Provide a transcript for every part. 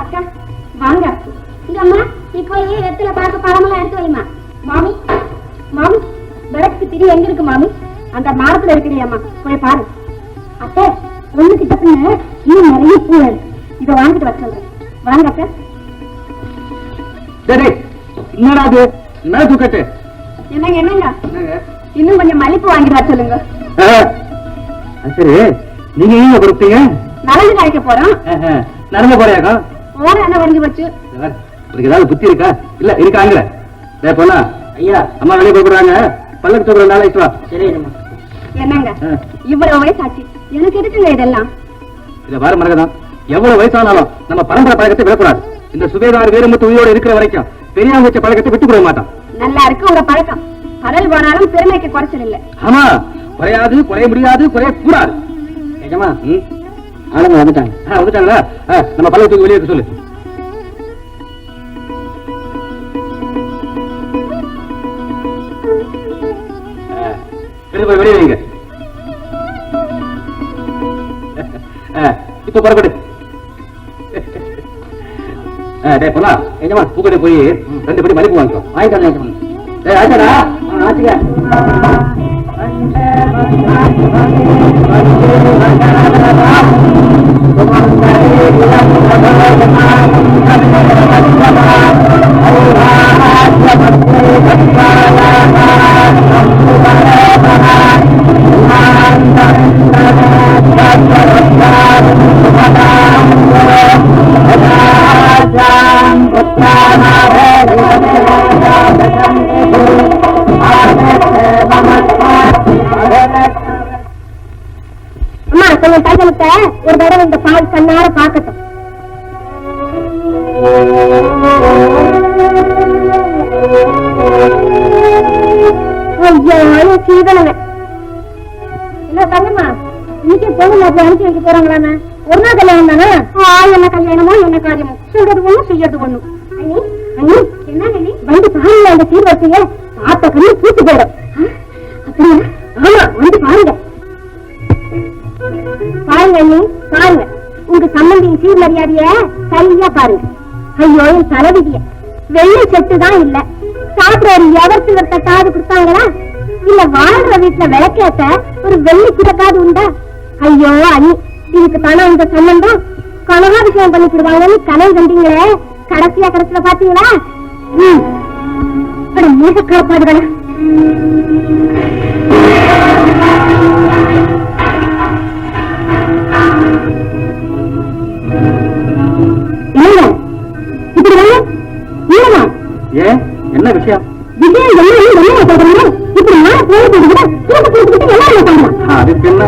அக்கா. வாங்க. இங்க அம்மா நீ போய் வெத்தில பார்க்க பழமெல்லாம் எடுத்து வைமா மாமி மாமி விளக்கு திரி எங்க இருக்கு மாமி? அந்த மரத்துல இருக்கிறியம்மா போய் பாரு. அத்தை ஒண்ணு கிட்ட பின்ன இன்னும் நிறைய பூ இருக்கு இதை வாங்கிட்டு வர சொல்றேன். வாங்க அக்கா சரி என்னடா அது? என்ன தூக்கட்டு என்னங்க? என்னங்க? இன்னும் கொஞ்சம் மல்லிப்பூ வாங்கிட்டு வர சொல்லுங்க. சரி. நீங்க எங்க கொடுத்தீங்க? நலங்கு காய்க்க போறோம். நடந்து போறியாக்கா ஓர என்ன வரைஞ்சு போச்சு. உனக்கு ஏதாவது புத்தி இருக்கா? இல்ல இருக்காங்கிற டே பொண்ணா? ஐயா. அம்மா வெளியே போடுறாங்க பல்லக்கு தூக்குற நாளை வா சரி என்னங்க. இவ்வளவு வயசாச்சு. எனக்கு எதுக்குங்க இதெல்லாம்? இத பாரு மரகதம். எவ்வளவு வயசானாலும் நம்ம பரம்பரை பழக்கத்தை விடக்கூடாது. இந்த சுபேதார் வீரமுத்து உயிரோடு இருக்கிற வரைக்கும் பெரியவங்க வச்ச பழக்கத்தை விட்டு கொடுக்க மாட்டான். நல்லா இருக்கு உங்க பழக்கம். கடல் போனாலும் பெருமைக்கு குறைச்சல் இல்ல. ஆமா குறையாது குறைய முடியாது குறைய கூடாது நிஜமா ஆளுங்க வந்துட்டாங்க. வந்துட்டாங்களா? ஆ, நம்ம பல்லவ தூக்கி வெளியே சொல்லு. போய் வெளியே வைங்க. இப்ப புறப்படு. டேய் பொண்ணா எஜமா பூக்கடை போய் ரெண்டு படி மதிப்பு வாங்கிக்கோ. டேய் ஆச்சடா? ஆச்சுக்க. Yeah. அம்மா கொஞ்சம் ஒரு தடவை இந்த பால் கண்ணார பாக்கட்டும் ஐயோ சீதனவன் என்ன தங்கம்மா இன்னைக்கு பொண்ணு மாப்பிள்ள அனுப்பி வைக்க போறாங்களாமே? ஒரு நாள் கல்யாணம் தானே? ஆ என்ன கல்யாணமோ என்ன காரியமோ? சொல்றது ஒண்ணு செய்யறது ஒண்ணு. அண்ணி அண்ணி என்ன வந்து பாருங்க அந்த சீர்வரிசைய. எவர் சிவத்தை காது கொடுத்தாங்களா? இல்ல வாழ்ற வீட்டுல விளக்கேத்த ஒரு வெள்ளி கிடக்காது உண்டா? ஐயோ அணி இதுக்கு தானே இந்த சம்பந்தம்? கனகாபிஷேகம் பண்ணிக்கிடுவாங்கன்னு கனவு கண்டீங்களே? கடைசியா கடைசியில பாத்தீங்களா? ம். அட காப்பாடுகளா என்ன விஷயம்? விஜய் என்ன என்ன சொல்றீங்க இப்படி நான் போய் போடுங்க தூக்கு தூக்கிட்டு என்ன பண்ணலாம் அதுக்கு என்ன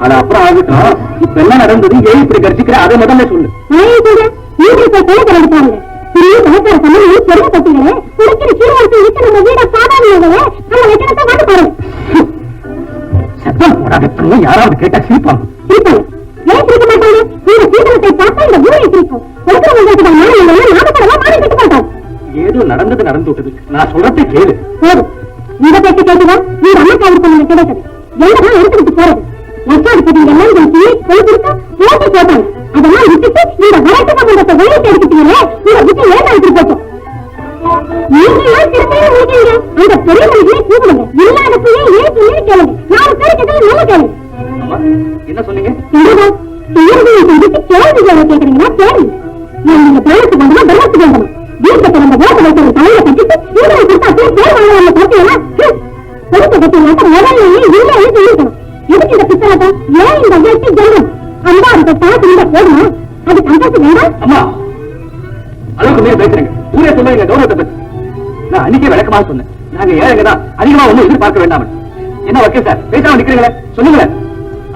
அது அப்புறம் ஆகட்டும் இப்ப என்ன நடந்தது? ஏன் இப்படி கர்ஜிக்கிற? அதை முதல்ல சொல்லு. நான் கூட நீங்க இப்ப கொலை நடந்து விட்டது நான் சொல்றதை கேளு. போதும் பேச்சு கேட்டுதான் இந்த அம்மா காவல் பண்ண கிடைத்தது எங்கதான் எடுத்துக்கிட்டு போறது? லட்சாதிபதி எல்லாம் பேசி கொலை கொடுத்தா போட்டி போட்டாங்க. அதெல்லாம் விட்டுட்டு இந்த வரட்டு சம்பந்தத்தை வெளியிட்டு எடுத்துட்டீங்களே இந்த புத்தி ஏன் எடுத்து போட்டோம்? நீங்க ஏன் திருப்பி முடிக்கீங்க அந்த பெரிய மனுஷனை கூப்பிடுங்க. இல்லாத பிள்ளை ஏன் சொல்லி கேளுங்க. நாலு பேர் கிட்ட நல்ல கேளுங்க. ஆமா என்ன சொன்னீங்க? கேள்வி கேள்வி கேட்கறீங்கன்னா கேள்வி எதிர்பார்க்க வேண்டாம். என்ன வக்கீல் சார்? பேசாம நிக்கிறீங்களே? சொல்லுங்களேன்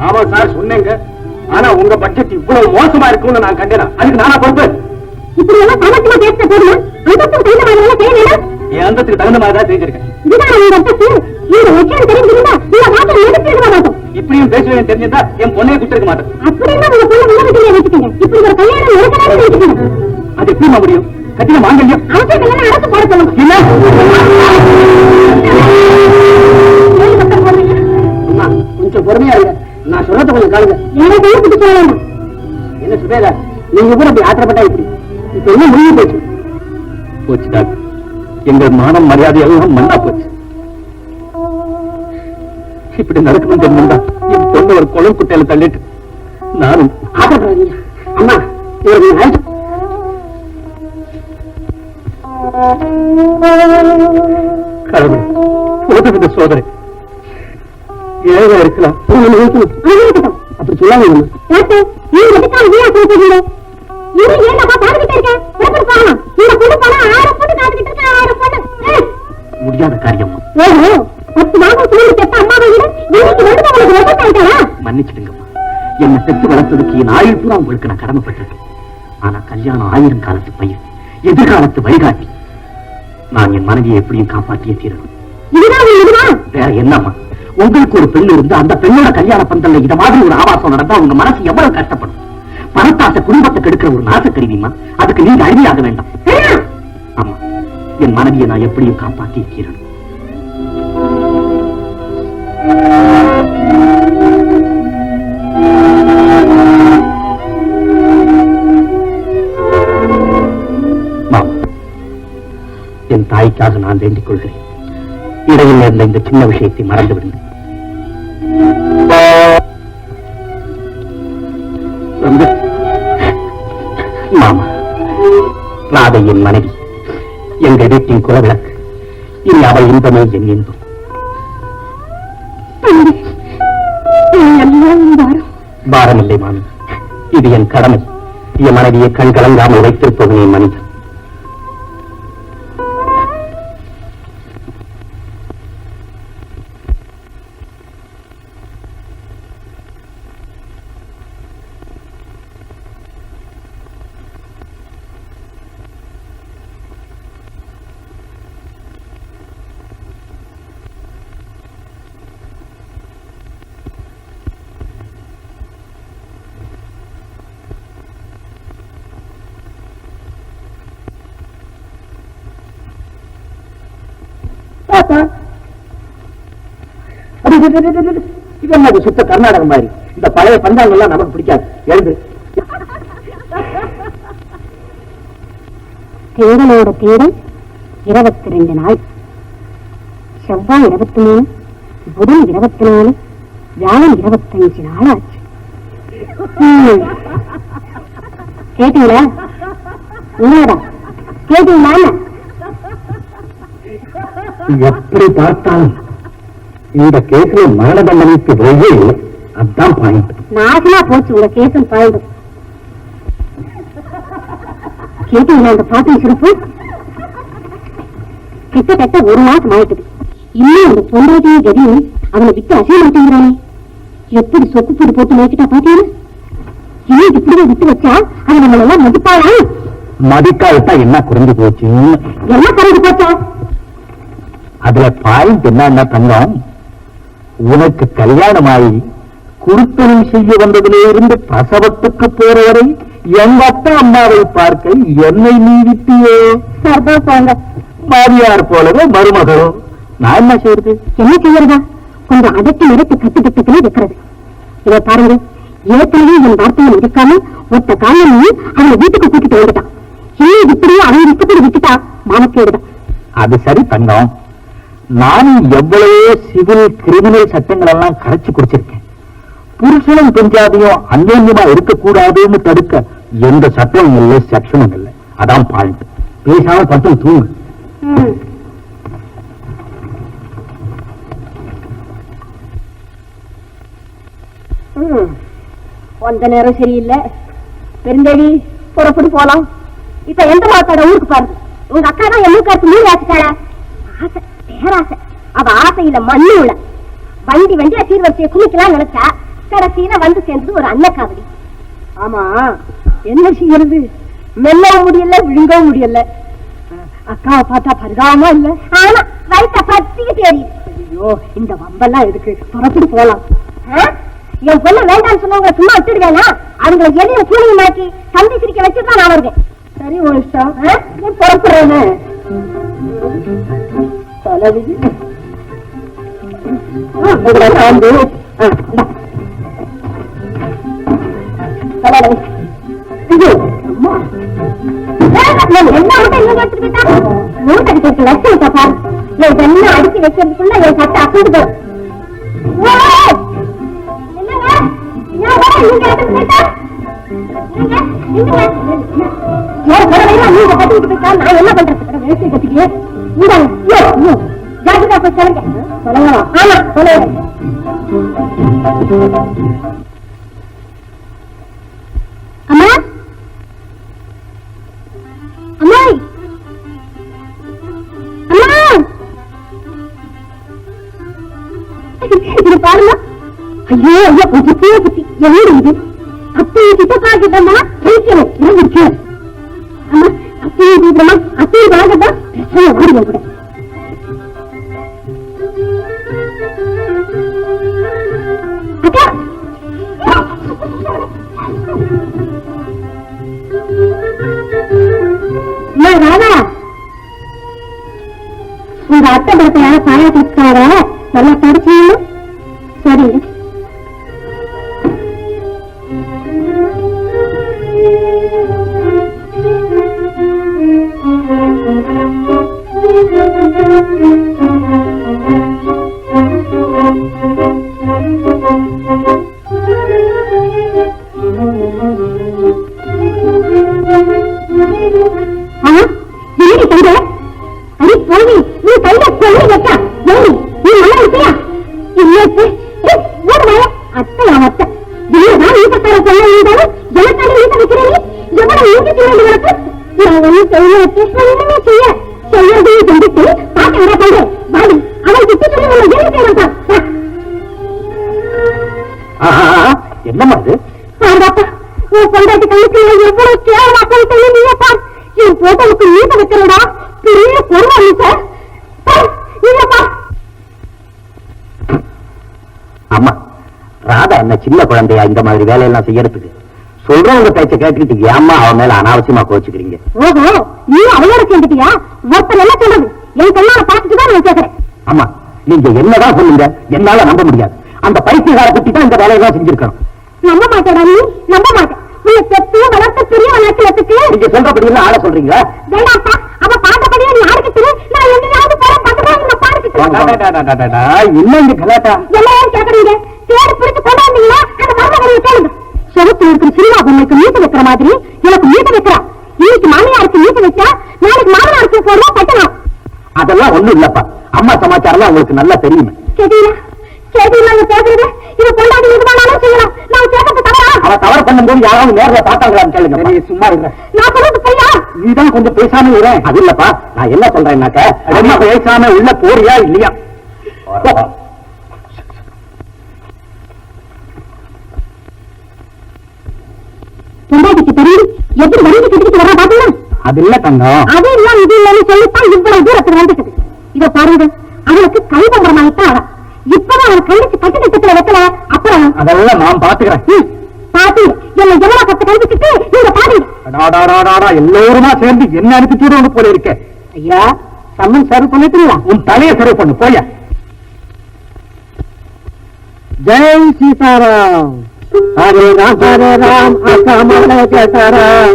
ஆமா சார் சொன்னீங்க. ஆனா உங்க பட்ஜெட் இவ்வளவு மோசமா இருக்கும்னு நான் கண்டேனா? அதுக்கு நானா பொறுப்பு? இப்படி எல்லாம் சாமர்த்தியமா பேச போடுமா அந்தஸ்து கையில வாங்க செய்ய வேண்டாம் என் அந்தத்துக்கு தகுந்த மாதிரி தான் செஞ்சிருக்கேன். இதுதான் உங்க அந்தஸ்து. இந்த லட்சம் தெரிஞ்சிருந்தா இந்த வாக்கில் எடுத்துருக்க மாட்டோம்? இப்படியும் பேசுவேன் தெரிஞ்சிருந்தா என் பொண்ணையே கொடுத்துருக்க மாட்டேன் அப்படின்னா உங்க பொண்ணு வீட்டுல வச்சுக்கோங்க. இப்படி ஒரு கல்யாணம் வச்சுக்கோங்க அது எப்படிமா முடியும்? கட்டின மாங்கல்யம்? அரசு கல்யாணம் அரசு போட சொல்லுங்க. நான் சொல்றத கொஞ்சம் காணுங்க எனக்கு என்ன சுபேதா நீங்க கூட அப்படி ஆத்திரப்பட்டா இப்படி இப்ப என்ன முடிவு போச்சு? போச்சு டாக்டர். எங்கள் மானம் மரியாதை எல்லாம் மண்ணா போச்சு. இப்படி நடக்கணும் தெரிஞ்சா என் பொண்ணு ஒரு குளம் குட்டையில தள்ளிட்டு விட இன்னைக்கு வந்து உங்களுக்கு விபத்து ஆயிட்டாரா மன்னிச்சிடுங்கம்மா. என்னை பெற்று வளர்த்ததுக்கு என் ஆயுள் பூரா உங்களுக்கு நான் கடமைப்பட்டிருக்கேன். ஆனா கல்யாணம் ஆயிரம் காலத்து பயிர் எதிர்காலத்து வழிகாட்டி நான் என் மனைவியை எப்படியும் காப்பாற்றியே தீரணும். வேற என்னம்மா? உங்களுக்கு ஒரு பெண் இருந்து அந்த பெண்ணோட கல்யாண பந்தல்ல இத மாதிரி ஒரு ஆபாசம் நடந்தா உங்க மனசு எவ்வளவு கஷ்டப்படும்? பணத்தாசை குடும்பத்தை கெடுக்கிற ஒரு நாசக்கருவிமா அதுக்கு நீங்க அடிமையாக வேண்டாம். ஆமா. என் மனைவியை நான் எப்படியும் காப்பாத்தி இருக்கிறேன் என் தாய்க்காக நான் வேண்டிக் கொள்கிறேன். இடையில் நேர்ந்த இந்த சின்ன விஷயத்தை மறந்து விடுங்கள் மாமா ராதை என் மனைவி எங்கள் வீட்டின் குலவிளக்கு இனி அவள் இன்பமே என் இன்பம். பாரமில்லை மாமி இது என் கடமை. என் மனைவியை கண் கலங்காமல் வைத்திருப்பவன் என் மனிதன். தாத்தா இது என்ன சுத்த கர்நாடகம் மாதிரி? இந்த பழைய பந்தாங்க எல்லாம் நமக்கு பிடிக்காது. எழுந்து. தேடலோட தேடல் இருபத்தி ரெண்டு நாள். செவ்வாய் இருபத்தி மூணு புதன் இருபத்தி நாலு வியாழன் இருபத்தஞ்சு நாள் ஆச்சு கேட்டீங்களா? உண்மைதான் கேட்டீங்களா எப்படி பார்த்தாலும் இந்த கேஸ்ல மரண தண்டனைக்கு இல்லை அதான் பாயிண்ட் நாசமா போச்சு உங்க கேசன் பாய்ந்து கேட்டீங்களா அந்த பாட்டின் சிறப்பு? கிட்டத்தட்ட ஒரு மாசம் ஆயிட்டுது. இன்னும் அந்த பொண்டாட்டியும் கதியும் அவனை விட்டு அசைய மாட்டேங்கிறானே எப்படி சொக்கு போட்டு போட்டு மேய்க்கிட்டா பாத்தீங்க இன்னும் இப்படியே விட்டு வச்சா அது நம்மள எல்லாம் மதிப்பாளா? மதிக்காவிட்டா என்ன குறைஞ்சு போச்சுன்னு? என்ன கரண்டு போச்சா? அதுல பாயிண்ட் என்ன தங்கம்? உனக்கு கல்யாணமாயி குருத்தனம் செய்ய வந்ததிலே இருந்து பிரசவத்துக்கு போற வரை எங்க அப்பா அம்மாவை பார்க்க என்னை நீ விட்டியே சர்தா போங்க. மாமியார் போலவே மருமகளோ நான் என்ன செய்யறது என்ன செய்யறதா? கொஞ்சம் அதட்டி நிறுத்து கட்டுக்கட்டுக்குள்ளே வைக்கிறது இதை பாருங்க ஏற்கனவே என் வார்த்தையை இருக்காம ஒத்த காலம் அவனை வீட்டுக்கு கூட்டிட்டு வந்துட்டான். இன்னும் இப்படியே அவன் இஷ்டப்படி விட்டுட்டா? மானக்கேடுதான் அது சரி தங்கம். நானும் எவ்வளவோ சிவில் கிரிமினல் சட்டங்கள் எல்லாம் கரைச்சு குடிச்சிருக்கேன். புருஷனும் பெஞ்சாதையும் அந்யோன்யமா இருக்கக்கூடாதுன்னு தடுக்க எந்த சட்டமும் இல்லை செக்ஷனும் இல்லை. அதான் பாயிண்ட் பேசாம பட்டம் தூங்கு. வந்த நேரம் சரியில்லை. பெருந்தேவி புறப்பட்டு போலாம். இப்ப எந்த மாத்தோட ஊருக்கு பாருங்க உங்க அக்கா தான் எவ்வளவு கருத்து மீறி ஆச்சுட்டாள ஆசை. பேராசை. அவ ஆசையில மண்ணு உள்ள. வண்டி வண்டியா சீர்வரிசையை குளிக்கலாம் நினைச்சா கடைசியில வந்து சேர்ந்தது ஒரு அன்னக்காவடி. ஆமா. என்ன செய்யறது? மெல்லவும் முடியல விழுங்கவும் முடியல. அக்காவை பார்த்தா பரிதாபமா இல்ல? ஆமா. வயிற்ற பத்திக்கு தெரியுது ஐயோ இந்த வம்பெல்லாம் எதுக்கு? புறப்பட்டு போலாம். என் பொண்ணு வேண்டாம்னு சொன்னவங்க சும்மா விட்டுடுவேனா? அவங்களை எதையும் கூலிங்க மாக்கி தம்பி சிரிக்க வச்சுதான் நான் வருவேன். சரி உன் இஷ்டம். புறப்படுறேன்னு தலைவிதி ஆ, உங்களை நான் வந்து ஆ, இந்தா. தலைவலி. இது என்ன விட்டு இங்க அம்மா? அம்மா? அம்மா? இது பாருமா ஐயோ ஐயோ புத்தியே புத்தி என்னோட இது? அத்தையை கிட்ட பாக்கிட்டமா வைக்கணும் இருந்துச்சு அம்மா அத்தையை தீவிரமா அத்தையை பிரச்சனை ஓடி கூட உங்க நான் செய்ய செய்யறதையும் செஞ்சுட்டு பாக்க வர பண்றேன் வாடி கிட்ட சொல்லி நம்ம என்ன செய்யலாம் என்னம்மா ஆண்டாப்பா உன் பொண்டாட்டி கண்ணுக்கு எவ்வளவு கேவலமா நீங்க பார் என் போட்டோவுக்கு நீட்ட வைக்கிறடா பெரிய பொருளா நீ சார் அம்மா ராதா என்ன சின்ன குழந்தையா இந்த மாதிரி வேலையெல்லாம் செய்யறதுக்கு? சொல்றவங்க பேச்ச கேட்டுக்கிட்டு ஏம்மா அவன் மேல அனாவசியமா கோச்சுக்கிறீங்க? ஓஹோ நீ அவளோட சேர்ந்துட்டியா ஒருத்தர் என்ன சொல்றது? என் கண்ணால பார்த்துட்டு தான் நான் கேட்கிறேன் அம்மா நீங்க என்னதான் சொல்லுங்க என்னால நம்ப முடியாது. அந்த பைத்தியகார குட்டி தான் இந்த வேலையெல்லாம் செஞ்சிருக்கணும். நம்ப மாட்டேடா நீ நம்ப மாட்டேன். உன்னை பெற்று வளர்த்த பெரிய வளர்க்கலத்துக்கு நீங்க சொல்றபடி எல்லாம் ஆள சொல்றீங்களா? வேண்டாப்பா அவ பார்த்தபடியே நீ யாருக்கு தெரியும் நான் எங்கேயாவது போறேன் பக்கத்துல இந்த பாருக்கு இன்னும் கலாட்டா? எல்லாரும் கேக்குறீங்க. தேடி பிடிச்சு கொண்டாந்தீங்களா அந்த மருமகனை கேளுங்க செவத்துல இருக்கிற சினிமா பொம்மைக்கு மீட்டு வைக்கிற மாதிரி எனக்கு மீட்டு வைக்கிறா. இன்னைக்கு மாமியாருக்கு மீட்டு வச்சா நாளைக்கு மாமனாருக்கு போடுவா கட்டணும். அதெல்லாம் ஒண்ணும் இல்லப்பா. அம்மா சமாச்சாரம் உங்களுக்கு நல்லா தெரியுமே. சரிங்களா சரிங்களா நீங்க பேசுறது இது கொண்டாடி எதுவானாலும் செய்யலாம். நான் கேட்கறது தவறா? அவ தவறு பண்ணும்போது யாராவது நேர்ல பார்த்தாங்களான்னு கேளுங்க சும்மா இருங்க. நான் சொல்றது பொய்யா நீதான் கொஞ்சம் பேசாம இரு. அது இல்லப்பா. நான் என்ன சொல்றேன்னாக்க பேசாம உள்ள போறியா இல்லையா? பொண்டாட்டிக்கு தெரியும் எப்படி வண்டி கட்டிட்டு வர பாத்தீங்களா? அது இல்ல தங்கம். அது இல்ல இது இல்லன்னு சொல்லித்தான் இவ்வளவு தூரத்துக்கு வந்துட்டது. இத பாருங்க அவனுக்கு கை பம்பரமாயிட்டா அவன் இப்பதான் அவன் கண்டிச்சு கட்டு திட்டத்துல வைக்கல அப்புறம்? அதெல்லாம் நான் பாத்துக்கிறேன். பாத்து. என்ன எவ்வளவு கத்து கழிச்சுட்டு நீங்க அடாடாடாடாடா, எல்லோருமா சேர்ந்து என்ன அனுப்பிச்சு போல இருக்கே. ஐயா சம்மன் சர்வ் பண்ணிட்டீங்களா உன் தலையை சர்வ் பண்ணு போயா ஜெய் சீதாராம். ஹரே ராம் ஹரே ராம் அசாமல ஜட்டராம்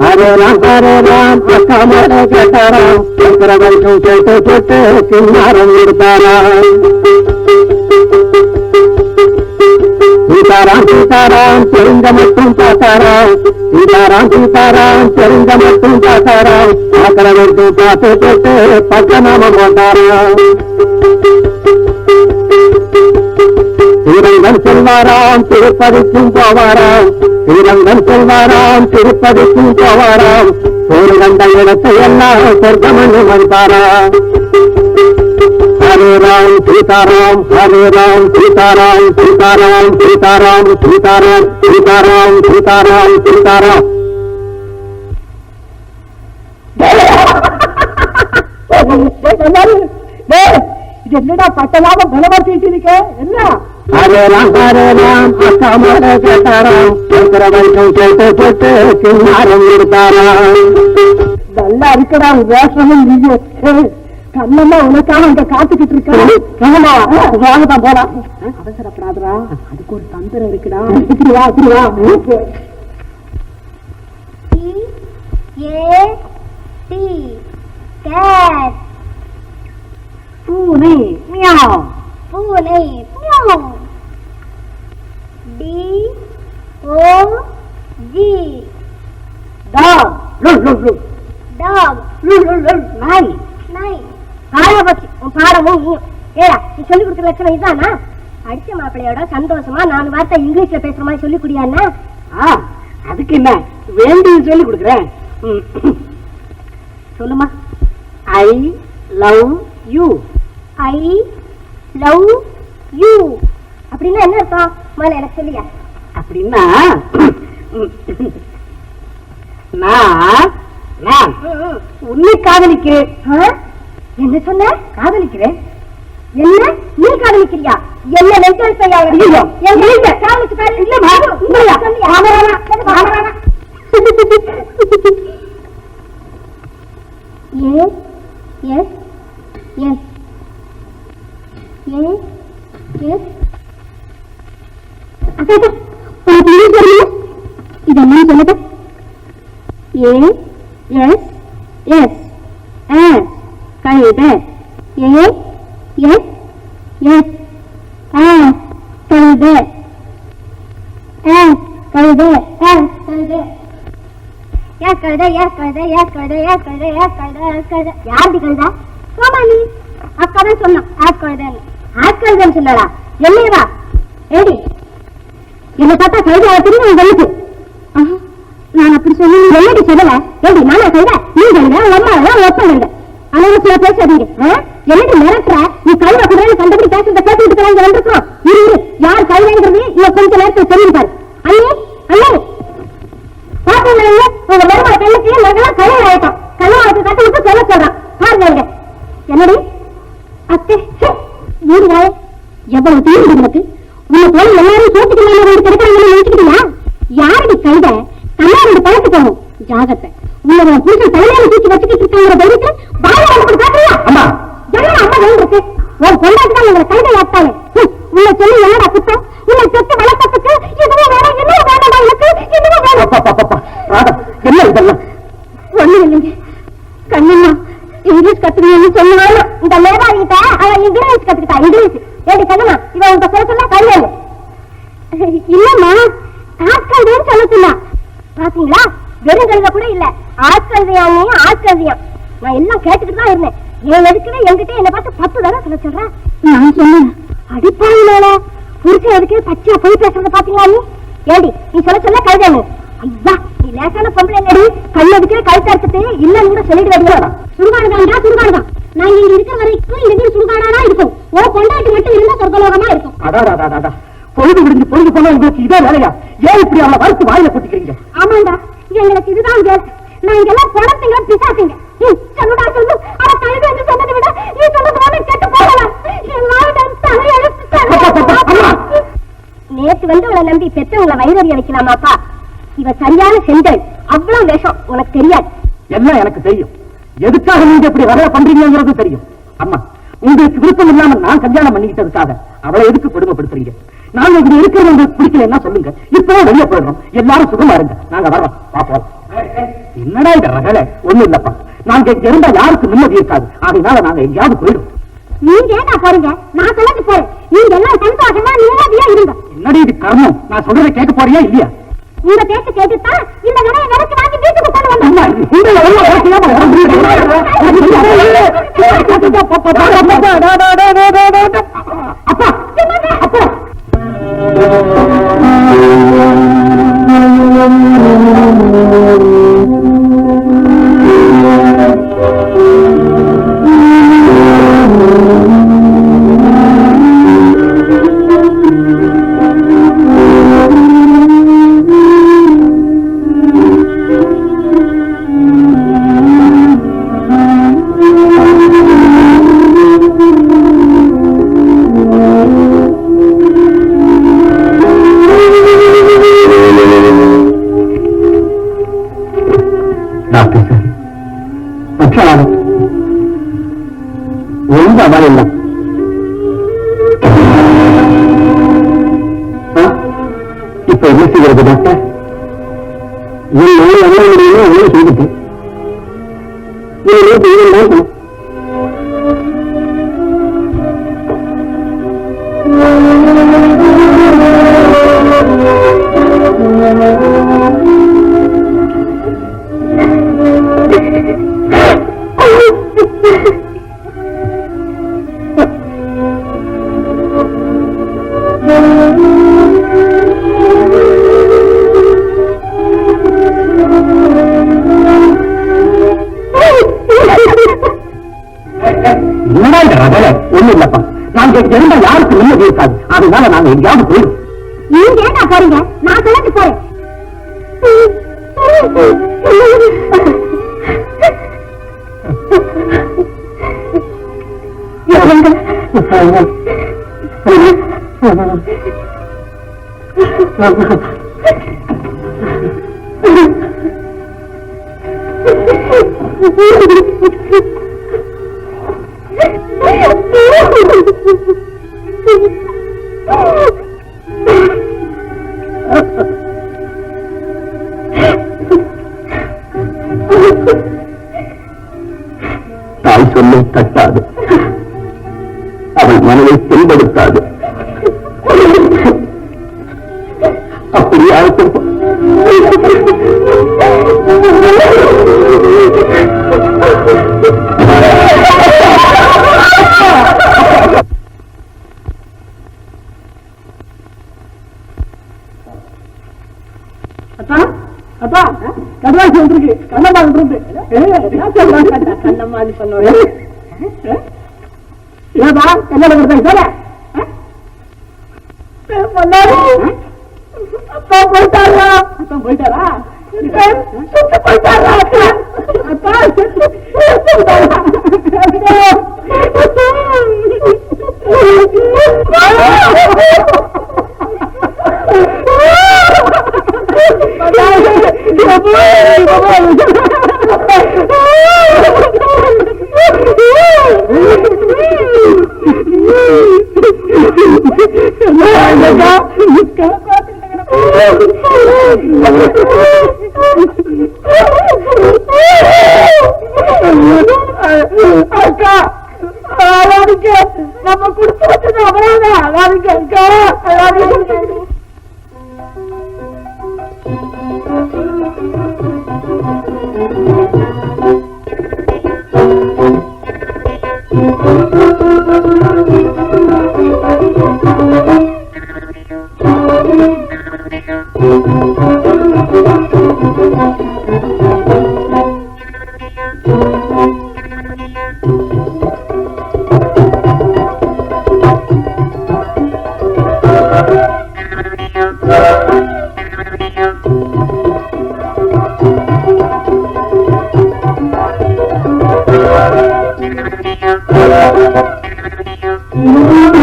ஹரே ராம் ஹரே ராம் அசாமல ஜட்டராம் சங்கர வைஷ்ணவ கேட்டு கேட்டு சின்னாரம் இருப்பாராம் சீதாராம் சீதாராம் தெரிந்த மட்டும் பார்த்தாராம் சீதாராம் சீதாராம் தெரிந்த மட்டும் பார்த்தாராம் பார்க்கிற மட்டும் பார்த்து கேட்டு பக்க செல்வாராம் திருப்பதிக்கும் போவாராம். ஸ்ரீரங்கம் செல்வாராம் திருப்பதிக்கும் போவாராம். ஒரு கண்ட இடத்தை எல்லாம் சொர்க்கமண்ணு வந்தாரா ஹரே ராம் சீதாராம் ஹரே ராம் சீதாராம் சீதாராம் சீதாராம் சீதாராம் சீதாராம் சீதாராம் சீதாராம். என்னடா பட்டலாம பலமாத்திட்டு இருக்க என்ன? ஹரே ராம் ஹரே ராம் அசாமல கேட்டாராம் கேட்டு கேட்டு சின்னாரம் இருப்பாராம் நல்லா இருக்கடா வேஷமும் நீயும் கண்ணம்மா உனக்காக அங்க காத்துக்கிட்டு இருக்கா? போலாம். அவசரப்படாதரா அதுக்கு ஒரு தந்திரம் இருக்குடா. இப்படி வா இப்படி வா. ஏ டி கேட் பூனை மியாவ் பூனை meow D O G dog லுல் லுல் லுல் டாக் லுல் லுல் லுல் நாய் நாய் போச்சு உன் பாடமும் நீ ஏடா நீ சொல்லி கொடுக்குற லட்சணம் இதானா அடிச்ச மாப்பிள்ளையோட சந்தோஷமா நாலு வார்த்தை இங்கிலீஷ்ல பேசுற மாதிரி சொல்லி குடியாண்ணா ஆ அதுக்கு என்ன வேண்டியது சொல்லி கொடுக்குறேன் சொல்லுமா I love you I love you அப்படின்னா என்ன அர்த்தம்? முதல்ல எனக்கு சொல்லியா அப்படின்னா நான் நான் உன்னை காதலிக்கிறேன்? என்ன சொன்ன? காதலிக்கிறேன்? என்ன? நீ காதலிக்கிறியா? என்ன செய்யா ஐயோ, என்ன காதலிச்சு பாரு. ஆமா. A S S A S அக்கா அக்கா, உனக்கு இங்கிலீஷ் வருமா இது என்ன சொல்லுங்க ஏ எஸ் எஸ் எஸ் கழுத ஏ எஸ் எஸ் எஸ் கழுத எஸ் கழுத எஸ் கழுத ஏன் கழுத ஏன் கழுத ஏன் கழுத ஏன் கழுத ஏன் கழுத ஏன் கழுத யாருடி கழுதா சோமாலி அக்கா தான் சொன்னான் ஆட் கழுதன்னு ஆட் கழுதன்னு சொன்னாடா என்னையவா ஏடி என்ன பார்த்தா கழுத தெரியும் உன் கழுது நான் அப்படி சொல்லி நீ என்னடி சொல்லல? ஏடி நானா கழுத நீ கழுத உன் அம்மா எல்லாம் ஒப்ப கழுத சில பேசாதீங்க ஆ? என்னடி மிரட்டுற? நீ கழுத கூட கண்டபடி பேசுறத கேட்டுக்கிட்டு தான் வந்திருக்கோம் இரு யார் கழுதைங்கிறது இன்னும் கொஞ்ச நேரத்தில் தெரியும் பாரு அண்ணே அண்ணே பாத்தீங்களா உங்க மருமக பெண்ணுக்கு நாங்கெல்லாம் கல்யாணம் ஆயிட்டோம் கல்யாணத்துக்கு கட்ட விட்டு சொல்ல சொல்றான் பாருங்க இங்க. என்னடி அத்தை ச்சே, மூடு எவ்வளவு தீர்வு உனக்கு உன்னை போல எல்லாரும் சோத்துக்கு மேல ரெண்டு கிடைக்கிறாங்கன்னு நினைச்சுக்கிட்டியா யாரடி கழுத கல்யாணம் ரெண்டு பழத்து போகும் ஜாகத்தை உன்னை உன் புருஷன் தலைமையில தூக்கி வச்சுக்கிட்டு இருக்காங்கிற தைரியத்தை வாயை வந்து பாக்குறியா அம்மா என்ன அம்மா வேணும் இருக்கு உன் பொண்டாட்டி தான் உங்களை கழுதை ஆட்டாளே உன்னை சொல்லி என்னடா குத்தம் உன்னை பெற்று வளர்க்கறதுக்கு இதுவும் வேணும் இன்னும் வேணாடா எனக்கு இதுவும் வேணும் அப்பா, அப்பா, அப்பா. ராதா என்ன இதெல்லாம் ஒண்ணும் இல்லைங்க கண்ணுமா இங்கிலீஷ் கத்துக்கணும்னு சொல்லுவாங்க இந்த மேதாவிட்ட அவன் இங்கிலீஷ் கத்துக்கிட்டா இங்கிலீஷ் ஏடி கண்ணுமா இவன் உங்க பேர் சொன்னா கல்யாணம் இல்லம்மா ஆட்கல்வின்னு சொல்ல சொன்னா பாத்தீங்களா வெறும் கழுத கூட இல்ல ஆட்கல்வியானே ஆட்கல்வியா நான் எல்லாம் கேட்டுக்கிட்டு தான் இருந்தேன் என் எதுக்குவே என்கிட்ட என்ன பார்த்து பத்து தடவை சொல்ல சொல்றேன் நான் சொன்னேன் அடிப்பாங்க மேல புருஷன் எதுக்கு பச்சையா போய் பேசுறத பாத்தீங்களா நீ ஏடி நீ சொல்ல சொல்ல கழுதானு ஐயா நீ லேசான பொம்பளை கழுத்த எடுத்துட்டு இல்லன்னு கூட சொல்லிட்டு வரீங்க சுடுகாடுதான்டா சுடுகாடுதான் நான் இங்க இருக்கிற வரைக்கும் இந்த வீடு இருக்கும். ஓ பொண்டாட்டி மட்டும் இருந்தா சொர்க்கலோகமா இருக்கும். அடா அடா, அடா, அடா. பொழுது விடிஞ்சு பொழுது போனா உங்களுக்கு இதே வேலையா? ஏன் இப்படி அவளை வறுத்து வாயில ஆமாண்டா எங்களுக்கு இதுதான் வேலை. நான் இங்கெல்லாம் குழந்தைங்க பிசாசுங்க ம், சொல்லுடா சொல்லு. அவ கழுது என்று சொன்னதை விட நீ வந்து கெட்டு போகலாம் நேத்து வந்து உங்களை நம்பி பெற்றவங்களை வைரறிய வைக்கலாமாப்பா? இவ சரியான செங்கல் அவ்வளவு விஷம் உனக்கு தெரியாது. எல்லாம் எனக்கு தெரியும்? எதுக்காக நீங்க இப்படி வரைய பண்றீங்கிறது தெரியும். அம்மா உங்களுக்கு விருப்பம் இல்லாம நான் கல்யாணம் பண்ணிக்கிட்டதுக்காக அவளை எதுக்கு கொடுமைப்படுத்துறீங்க? நாங்க இங்க இருக்கிறது உங்களுக்கு பிடிக்கலன்னா சொல்லுங்க? இப்பவே வெளியே போயிடுறோம். எல்லாரும் சுகமா இருங்க. நாங்க வர்றோம். பாப்போம் என்னடா இது ரகலை? ஒண்ணும் இல்லப்பா. நாங்க இங்க இருந்தா யாருக்கு நிம்மதி இருக்காது. அதனால நாங்க எங்கேயாவது போயிடும் நீங்க ஏண்டா போறீங்க? நான் சொல்லிட்டு போறேன். நீங்க எல்லாம் சந்தோஷமா நிம்மதியா இருங்க. என்னடி இது கர்மம்? நான் சொல்றதை கேட்க போறியா இல்லையா? உங்க பேச்சு கேட்டுத்தான் இந்த விலையை விலைக்கு வாங்கி வீட்டுக்கு கொண்டு அம்மா, പക്ഷേ ഒന്നും അതല്ല நீங்க ஏன்டா போறீங்க? நான் சொல்லிட்டு போறேன். தாய் கண்ணம்மான்னு சொன்னோம் ஏதா என்ன கொடுத்தாங்க சொல்ல அப்பா போயிட்டாரா அப்பா போயிட்டாரா சுத்து போயிட்டாரா அப்பா சுத்து அக்கா அழாதீங்க நம்ம கொடுத்து வச்சது அவ்வளவுதான் அழாதீங்க அக்கா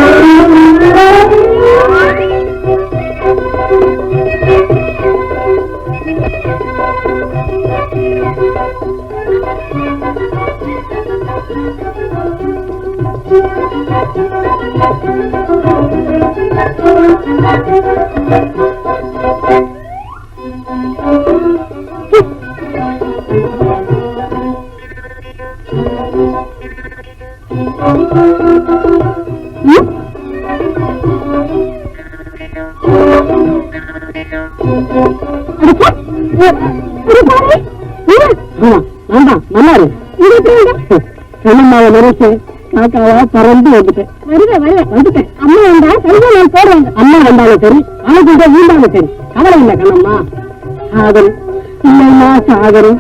அழாதீங்க நல்லா பறந்து வந்துட்டேன். வருவேன் வருவேன் வந்துட்டேன். அம்மா வந்தா சரியா நான் போடுவாங்க அம்மா வந்தாலும் சரி அழைக்கிட்ட வீண்டாலும் சரி. கவலை இல்லை கண்ணம்மா. சாகரும். இல்லைன்னா சாகரும்.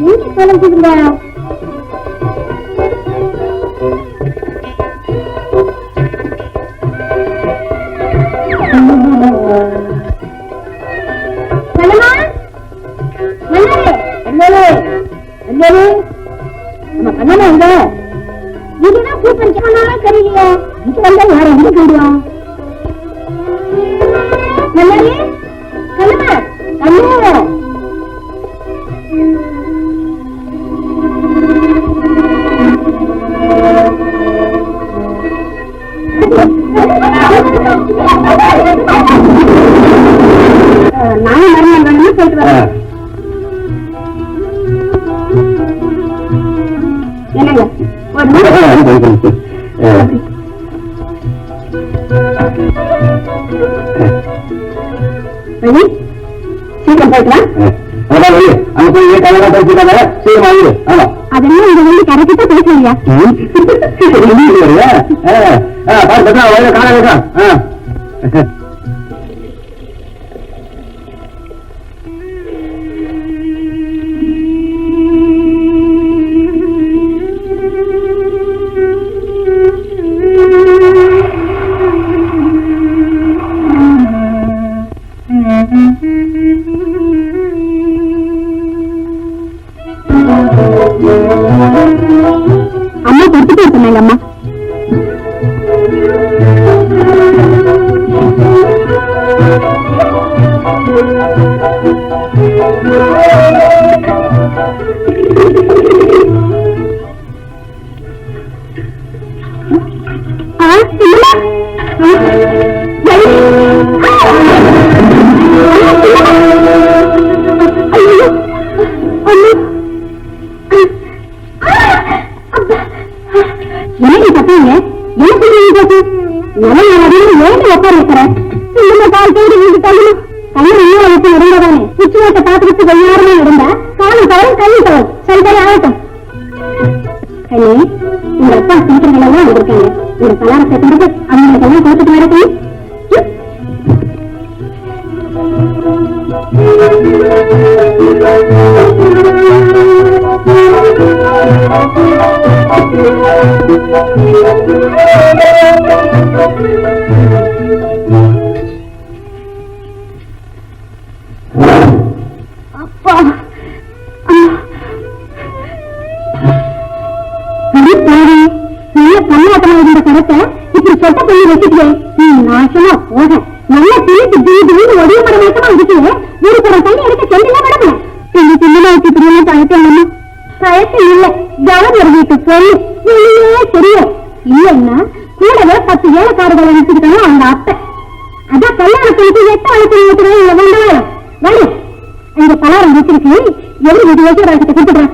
எங்க தொலைஞ்சுங்க கண்ணம்மா வழி சீக்கிரம் போயிக்கலாம் அங்க போய் கல்யாணம் பேசிட்டாங்க சீக்கிரம் வாங்கிடு ஆமா அதெல்லாம் இங்க வந்து கரெக்டா பேசுறீங்க அம்மா பொண்ணாட்டமா இப்படி சொட்ட பண்ணி வச்சுட்டியே நீ நாசமா போக. நல்ல பிள்ளைக்கு தீதின்னு ஒரே மாசமா இருக்கே ஒரு குடம் தண்ணி எடுக்க செல்லுல விடணும் இந்த பிள்ளைல வச்சு பிரியமா தயக்கணும் தயக்கம் இல்ல. கவர்னர் வீட்டு சொல்லு. இல்லையே தெரியும். இல்லைன்னா கூடவே பத்து ஏழைக்காரர்களை அனுப்பிச்சிருக்காங்க அவங்க அத்தை. அதான் கல்யாணம் பண்ணிட்டு எட்டு வயசு இருக்கிறேன் வேண்டாம் வழி இந்த பலாரம் வச்சிருக்கு. எவ்வளவு இது வச்சு கொடுத்துடுறேன்.